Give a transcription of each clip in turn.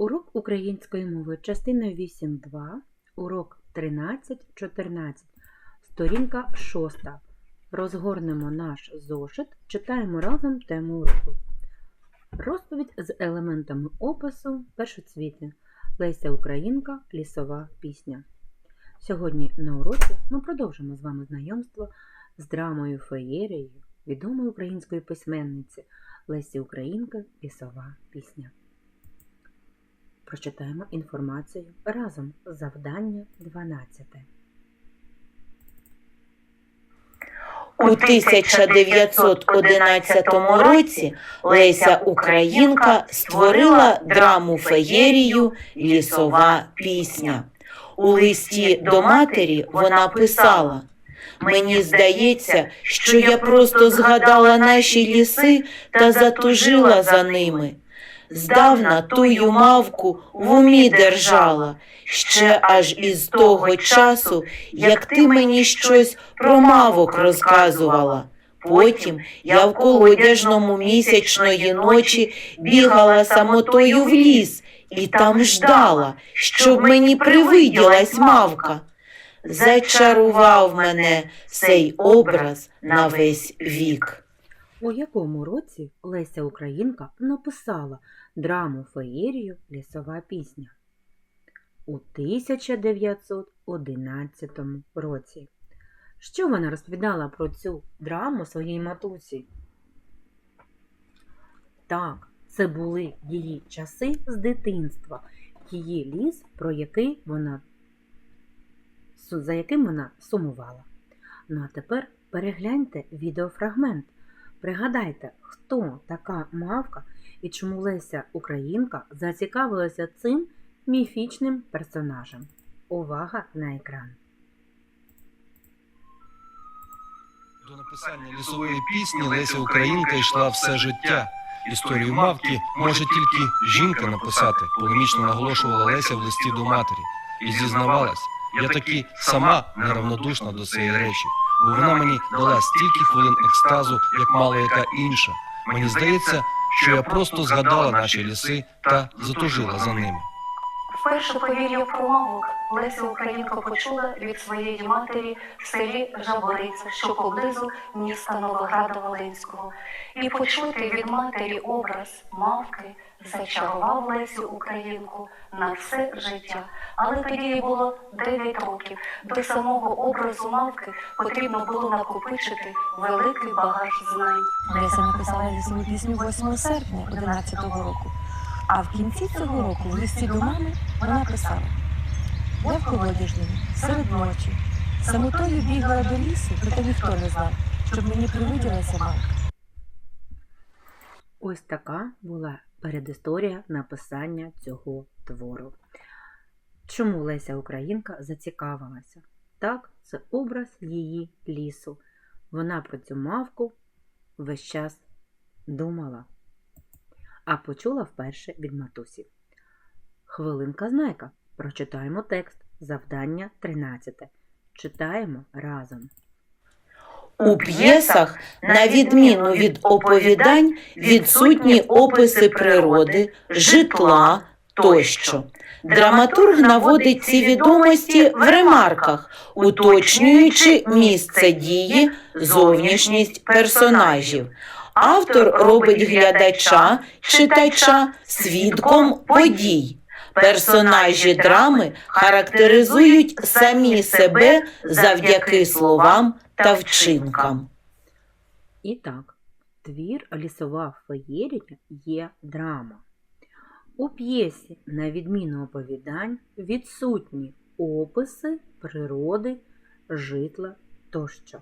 Урок української мови, частина 8.2, урок 13.14, сторінка 6. Розгорнемо наш зошит, читаємо разом тему уроку. Розповідь з елементами опису першоцвітня. Леся Українка, лісова пісня. Сьогодні на уроці ми продовжимо з вами знайомство з драмою феєрією відомої української письменниці Лесі Українка, лісова пісня. Прочитаємо інформацію разом. Завдання 12. У 1911 році Леся Українка створила драму феєрію Лісова пісня. У листі до матері вона писала: Мені здається, що я просто згадала наші ліси та затужила за ними. Здавна тую мавку в умі держала, ще аж із того часу, як ти мені щось про мавок розказувала. Потім я в колодяжному місячної ночі бігала самотою в ліс і там ждала, щоб мені привиділась мавка. Зачарував мене цей образ на весь вік. У якому році Леся Українка написала драму феєрію Лісова пісня? У 1911 році. Що вона розповідала про цю драму своїй матусі? Так, це були її часи з дитинства, її ліс, про який вона за яким вона сумувала. Ну а тепер перегляньте відеофрагмент. Пригадайте, хто така мавка і чому Леся Українка зацікавилася цим міфічним персонажем. Увага на екран. До написання лісової пісні Леся Українка йшла все життя. Історію мавки може тільки жінка написати, полемічно наголошувала Леся в листі до матері. І зізнавалась, я таки сама неравнодушна до цієї речі, бо вона мені дала стільки хвилин екстазу, як мало яка інша. Мені здається, що я просто згадала наші ліси та затужила за ними. Вперше повір'я про мавок Леся Українка почула від своєї матері в селі Жабориця, що поблизу міста Новограда Волинського. І почути від матері образ мавки зачарував Лесю Українку на все життя. Але тоді їй було 9 років. До самого образу мавки потрібно було накопичити великий багаж знань. Леся написала лісову пісню 8 серпня 11 року. А в кінці цього року в листі до мами вона писала: Я в колодяжному, серед ночі, самотою бігла до лісу, проте ніхто не знав, щоб мені привиділася мамка. Ось така була передісторія написання цього твору. Чому Леся Українка зацікавилася? Так, це образ її лісу. Вона про цю мавку весь час думала, а почула вперше від матусі. Хвилинка знайка. Прочитаємо текст. Завдання 13. Читаємо разом. У п'єсах, на відміну від оповідань, відсутні описи природи, житла тощо. Драматург наводить ці відомості в ремарках, уточнюючи місце дії, зовнішність персонажів. Автор робить глядача, читача свідком подій. Персонажі драми характеризують самі себе завдяки словам та вчинкам. І так, твір Лісова феєрія є драма. У п'єсі, на відміну оповідань, відсутні описи природи, житла тощо.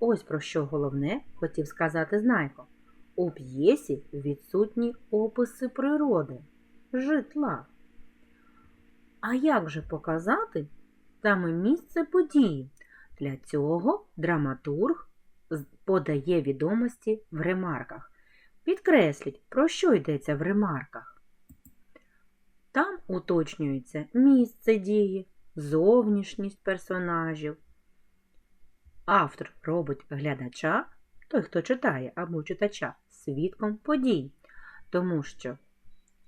Ось про що головне хотів сказати Знайко. У п'єсі відсутні описи природи, житла. А як же показати саме місце події? Для цього драматург подає відомості в ремарках. Підкресліть, про що йдеться в ремарках. Там уточнюється місце дії, зовнішність персонажів. Автор робить глядача, той, хто читає або читача, свідком подій, тому що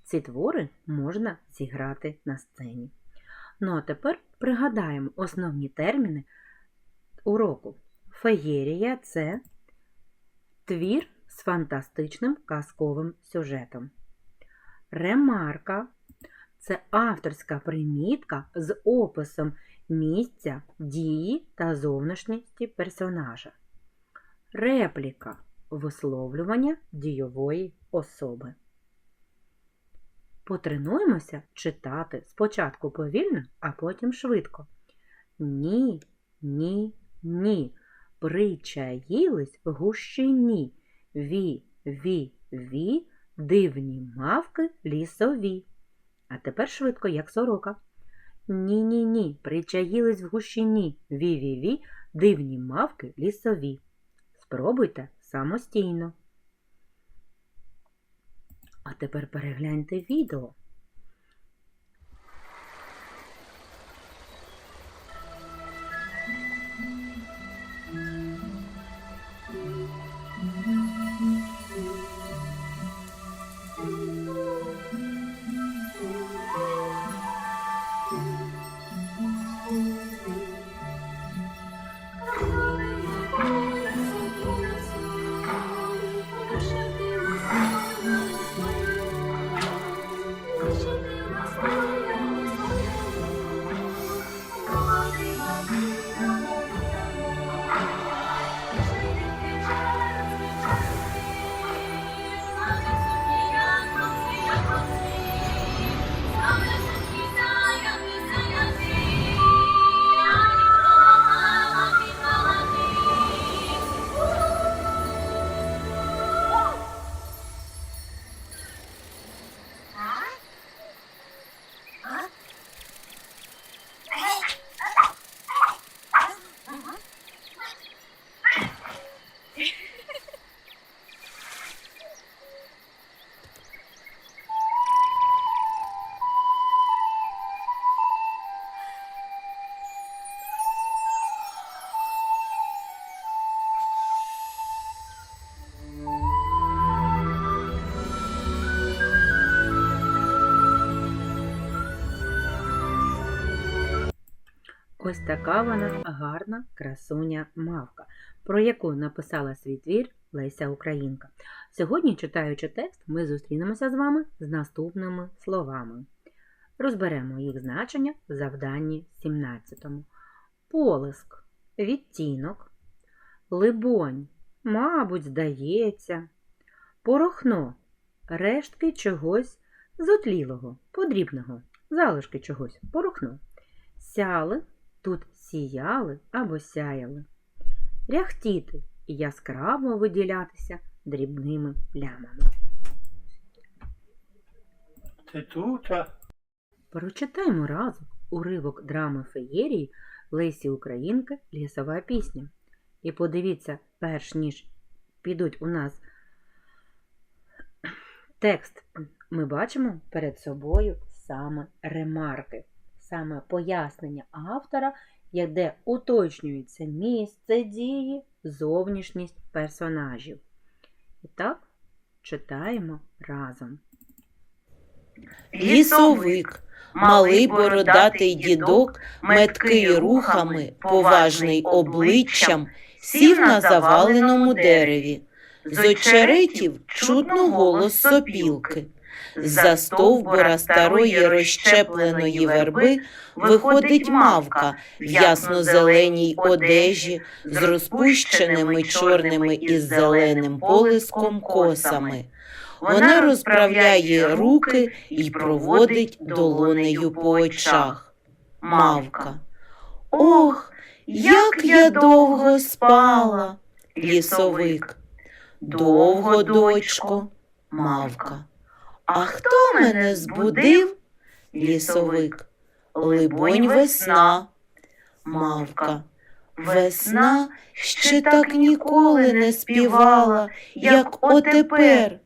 Ці твори можна зіграти на сцені. Ну а тепер пригадаємо основні терміни уроку. Феєрія це твір з фантастичним казковим сюжетом. Ремарка це авторська примітка з описом місця, дії та зовнішності персонажа. Репліка висловлювання дійової особи. Потренуємося читати спочатку повільно, а потім швидко. Ні, ні, ні. Причаїлись в гущині. Ві, ві, ві, дивні мавки лісові. А тепер швидко, як сорока. Ні, ні, ні. Причаїлись в гущині. Ві, ві, ві, дивні мавки лісові. Спробуйте самостійно. А тепер перегляньте відео. Ось така вона гарна красуня мавка, про яку написала свій твір Леся Українка. Сьогодні, читаючи текст, ми зустрінемося з вами з наступними словами. Розберемо їх значення в завданні 17. Полиск, відтінок, либонь, мабуть, здається, порохно, рештки чогось зотлілого, подрібного, залишки чогось, порохно. Сяли Тут сіяли або сяяли. Ряхтіти і яскраво виділятися дрібними плямами. Ти тут? а? Прочитаймо разом уривок драми феєрії Лесі Українки Лісова пісня. І подивіться, перш ніж підуть у нас текст, ми бачимо перед собою саме ремарки, саме пояснення автора, де уточнюється місце дії, зовнішність персонажів. І так, читаємо разом. Лісовик, малий бородатий дідок, меткий рухами, поважний обличчям, сів на заваленому дереві. З очеретів чутно голос сопілки. З-за стовбура старої розщепленої верби виходить мавка в ясно-зеленій одежі з розпущеними чорними із зеленим полиском косами. Вона розправляє руки і проводить долонею по очах. Мавка. Ох, як я довго спала. Лісовик. Довго, дочко, мавка. А хто мене збудив? Лісовик. Либонь, весна. Мавка. Весна ще так ніколи не співала, як отепер.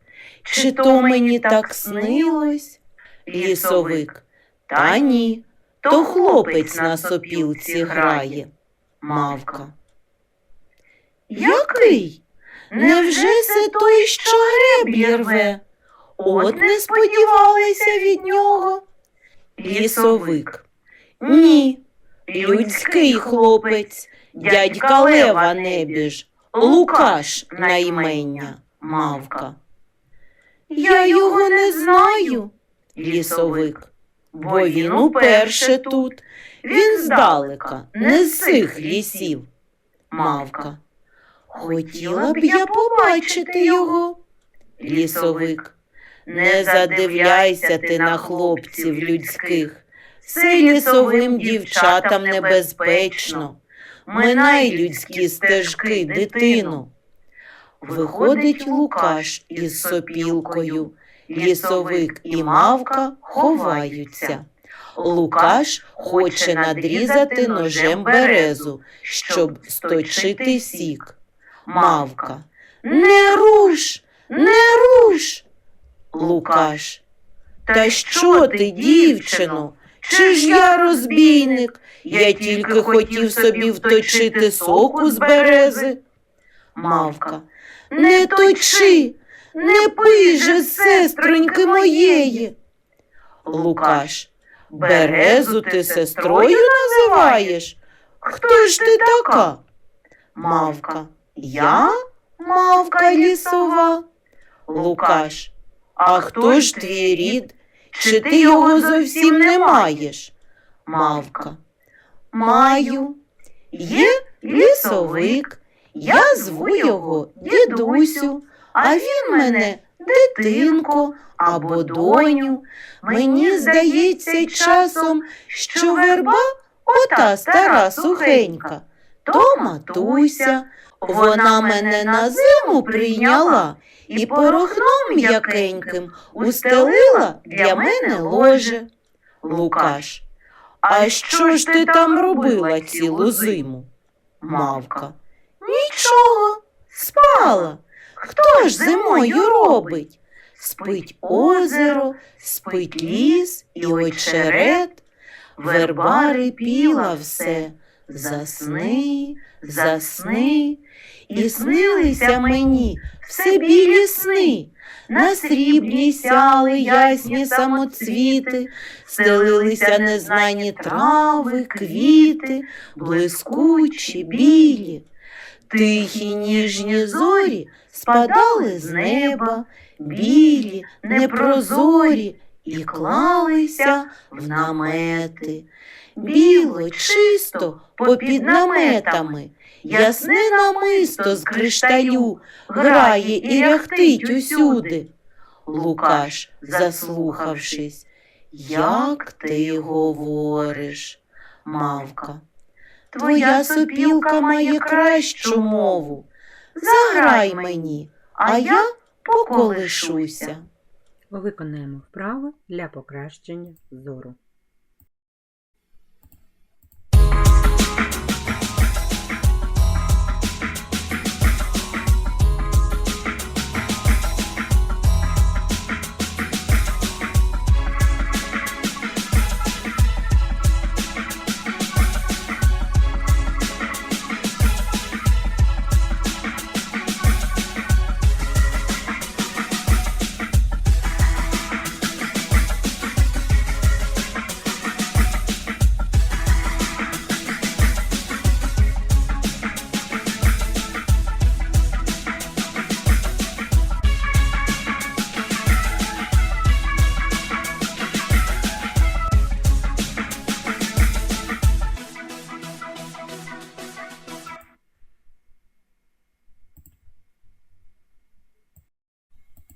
Чи то мені так снилось? Лісовик. Та ні, то хлопець на сопілці грає. Мавка. Який? Невже це той, що греблі рве? От не сподівалися від нього. Лісовик. Ні, людський хлопець, дядька Лева небіж, Лукаш на імення, мавка. Я його не знаю, лісовик, бо він уперше тут. Він здалека, не з цих лісів. Мавка. Хотіла б я побачити його. Лісовик. Не задивляйся ти на хлопців людських. Це лісовим дівчатам небезпечно. Минай людські стежки, дитину. Виходить Лукаш із сопілкою. Лісовик і мавка ховаються. Лукаш хоче надрізати ножем березу, щоб сточити сік. Мавка. Не руш, не руш. Лукаш. Та що ти, дівчино? Чи ж я розбійник? Я тільки хотів собі вточити соку з берези. Мавка. Не точи, не пий же, сестроньки моєї. Лукаш. Березу ти сестрою називаєш? Хто ж ти така? Мавка. Я мавка лісова. Лукаш. А хто ж твій рід? Чи ти його зовсім не маєш? Мавка. Маю. Є лісовик. Я зву його дідусю, а він мене дитинко або доню. Мені здається часом, що верба ота стара сухенька, то матуся. Вона мене на зиму прийняла і порохном м'якеньким устелила для мене ложе. Лукаш. А що ж ти там робила цілу зиму? Мавка. Нічого, спала. Хто ж зимою робить? Спить озеро, спить ліс і очерет. Верба рипіла все. Засни, засни, і снилися мені все білі сни. На сріблі сяли ясні самоцвіти, стелилися незнані трави, квіти, блискучі, білі. Тихі ніжні зорі спадали з неба, білі, непрозорі, і клалися в намети. Біло, чисто, попід наметами, ясне намисто з кришталю грає і ряхтить усюди. Лукаш, заслухавшись, як ти говориш, мавка. Твоя сопілка має кращу мову. Заграй мені, а я поколишуся. Виконаємо вправи для покращення зору.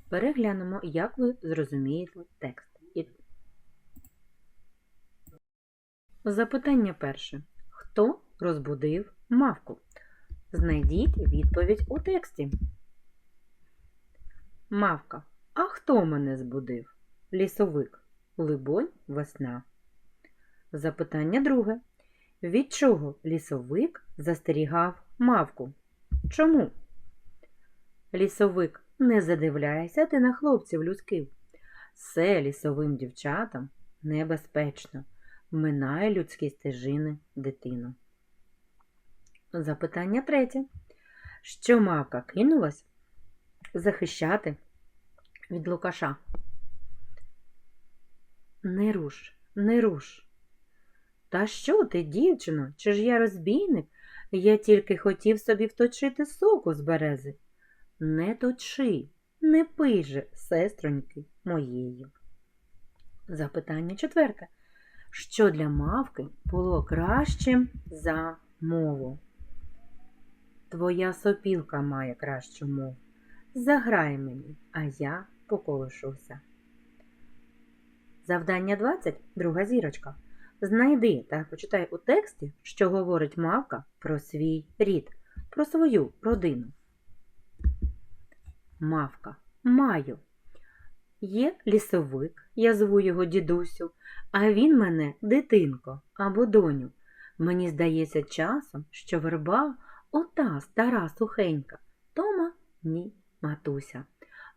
Переглянемо, як ви зрозумієте текст. Запитання перше. Хто розбудив мавку? Знайдіть відповідь у тексті. Мавка. А хто мене збудив? Лісовик. Либонь, весна. Запитання друге. Від чого лісовик застерігав мавку? Чому? Лісовик, не задивляйся ти на хлопців людських. Все лісовим дівчатам небезпечно. Минає людські стежини дитину. Запитання третє. Що мавка кинулась захищати від Лукаша. Не руш, не руш. Та що ти, дівчино, чи ж я розбійник? Я тільки хотів собі вточити соку з берези. Не точи, не пий же, сестроньки моєї. Запитання четверте. Що для мавки було кращим за мову? Твоя сопілка має кращу мову. Заграй мені, а я поколишуся. Завдання 20, друга зірочка. Знайди та почитай у тексті, що говорить мавка про свій рід, про свою родину. Мавка. Маю. Є лісовик, я зву його дідусю, а він мене дитинко або доню. Мені здається часом, що верба ота стара сухенька. Тома ні, матуся.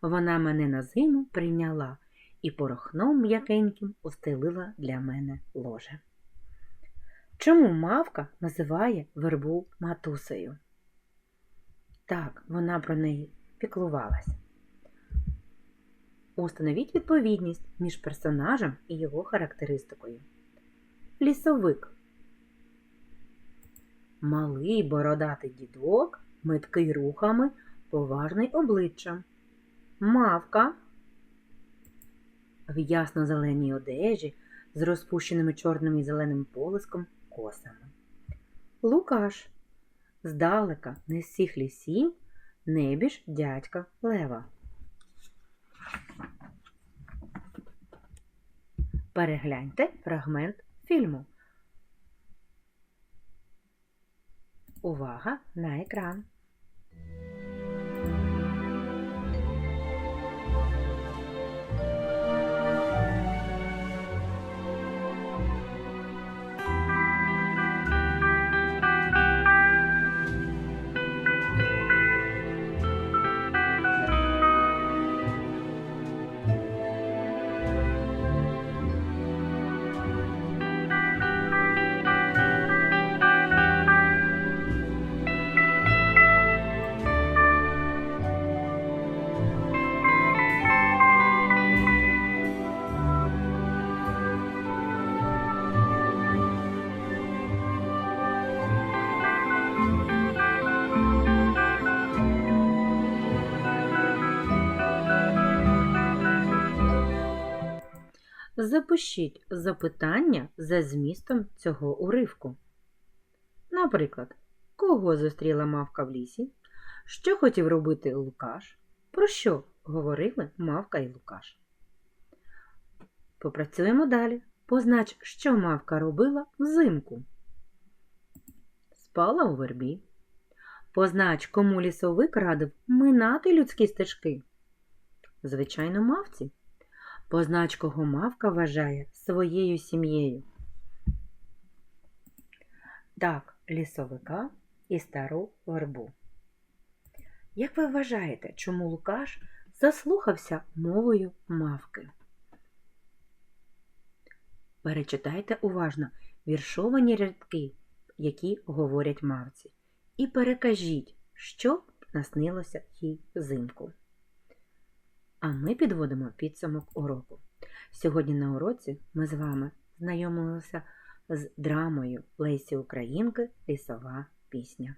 Вона мене на зиму прийняла і порохном м'якеньким устелила для мене ложе. Чому мавка називає вербу матусею? Так, вона про неї піклувалась. Установіть відповідність між персонажем і його характеристикою. Лісовик. Малий бородатий дідок, меткий рухами, поважний обличчям. Мавка в ясно-зеленій одежі з розпущеними чорним і зеленим полиском косами. Лукаш здалека не з всіх лісів, небіж дядька Лева. Перегляньте фрагмент фільму. Увага на екран. Запишіть запитання за змістом цього уривку. Наприклад, кого зустріла мавка в лісі? Що хотів робити Лукаш? Про що говорили мавка і Лукаш? Попрацюємо далі. Познач, що мавка робила взимку. Спала у вербі. Познач, кому лісовик радив минати людські стежки. Звичайно, мавці. Познач, кого мавка вважає своєю сім'єю. Так, лісовика і стару вербу. Як ви вважаєте, чому Лукаш заслухався мовою мавки? Перечитайте уважно віршовані рядки, які говорять мавці, і перекажіть, що наснилося їй взимку. А ми підводимо підсумок уроку. Сьогодні на уроці ми з вами знайомилися з драмою Лесі Українки Лісова пісня.